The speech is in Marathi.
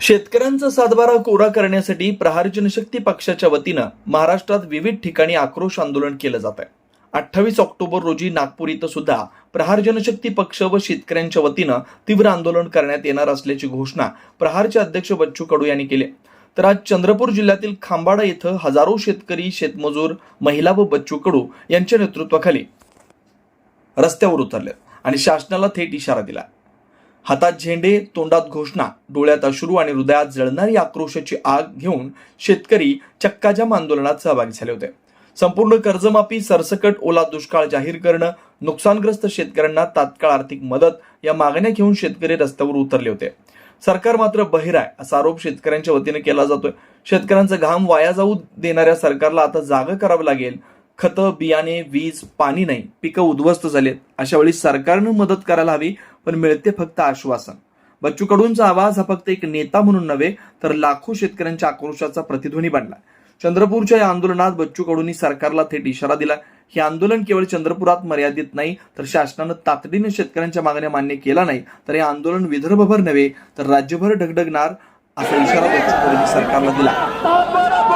शेतकऱ्यांचा सातबारा कोरा करण्यासाठी प्रहार जनशक्ती पक्षाच्या वतीनं महाराष्ट्रात विविध ठिकाणी आक्रोश आंदोलन केलं जात आहे. अठ्ठावीस ऑक्टोबर रोजी नागपूर इथं सुद्धा प्रहार जनशक्ती पक्ष व शेतकऱ्यांच्या वतीनं तीव्र आंदोलन करण्यात येणार असल्याची घोषणा प्रहारचे अध्यक्ष बच्चू कडू यांनी केली तर आज चंद्रपूर जिल्ह्यातील खांबाडा इथं हजारो शेतकरी शेतमजूर महिला व बच्चू कडू यांच्या नेतृत्वाखाली रस्त्यावर उतरले आणि शासनाला थेट इशारा दिला. हातात झेंडे तोंडात घोषणा डोळ्यात अश्रू आणि हृदयात जळणारी आक्रोशाची आग घेऊन शेतकरी चक्काजाम आंदोलनात सहभागी झाले होते. संपूर्ण कर्जमाफी सरसकट ओला दुष्काळ जाहीर करणं नुकसानग्रस्त शेतकऱ्यांना तात्काळ आर्थिक मदत या मागण्या घेऊन शेतकरी रस्त्यावर उतरले होते. सरकार मात्र बहिर आहे असा आरोप शेतकऱ्यांच्या वतीने केला जातोय. शेतकऱ्यांचा घाम वाया जाऊ देणाऱ्या सरकारला आता जाग करावं लागेल. खतं बियाणे वीज पाणी नाही पिकं उद्ध्वस्त झालेत. अशा वेळी सरकारनं मदत करायला हवी पण मिळते फक्त आश्वासन. बच्चू कडूंचा आवाज हा फक्त एक नेता म्हणून नव्हे तर लाखो शेतकऱ्यांच्या आक्रोशाचा प्रतिध्वनी बनला. चंद्रपूरच्या या आंदोलनात बच्चू कडूंनी सरकारला थेट इशारा दिला. हे आंदोलन केवळ चंद्रपुरात मर्यादित नाही तर शासनानं तातडीने शेतकऱ्यांच्या मागण्या मान्य केला नाही तर हे आंदोलन विदर्भभर नव्हे तर राज्यभर ढगढगणार असा इशारा बच्चू कडूंनी सरकारला दिला.